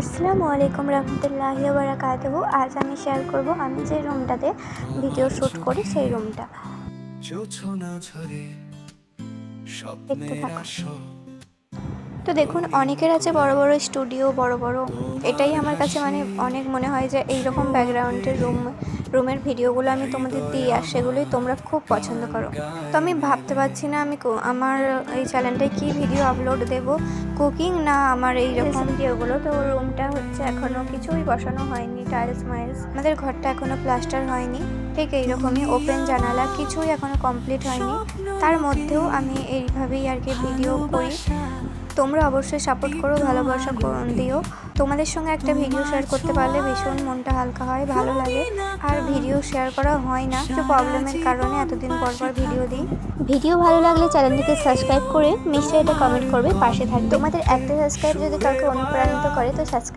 আসসালামু আলাইকুম রহমতুল্লাহি বারাকাতুহু। আজ আমি শেয়ার করব আমি যে রুমটাতে ভিডিও শ্যুট করি সেই রুমটা। স্বপ্নের থাকো। তো দেখুন, অনেকের আছে বড় বড় স্টুডিও বড় বড়। এটাই আমার কাছে মানে অনেক মনে হয় যে এইরকম ব্যাকগ্রাউন্ডের রুম, রুমের ভিডিওগুলো আমি তোমাদের দিই আর সেগুলোই তোমরা খুব পছন্দ করো। তো আমি ভাবতে পারছি না আমি আমার এই চ্যানেলটায় কী ভিডিও আপলোড দেব কুকিং না আমার এই রকম ভিডিওগুলো তো রুমটা হচ্ছে এখনও কিছুই বসানো হয়নি টাইলস মাইলস আমাদের ঘরটা এখনও প্লাস্টার হয়নি, ঠিক এইরকমই ওপেন জানালা, কিছুই এখনও কমপ্লিট হয়নি। তার মধ্যেও আমি এইভাবেই আর কি ভিডিও করি। তোমরা অবশ্যই সাপোর্ট করো ভালোবাসা দিও। তোমাদের সঙ্গে একটা ভিডিও শেয়ার করতে পারলে ভীষণ মনটা হালকা হয় ভালো লাগে। আর ভিডিও শেয়ার করা হয় না একটু প্রবলেমের কারণে এতদিন পর পর ভিডিও দিই। ভিডিও ভালো লাগলে চ্যানেলটিকে সাবস্ক্রাইব করে মিষ্টি এটা কমেন্ট করবে পাশে থাকবে। তোমাদের একটা সাবস্ক্রাইব যদি কাউকে অনুপ্রাণিত করে তো সাবস্ক্রাইব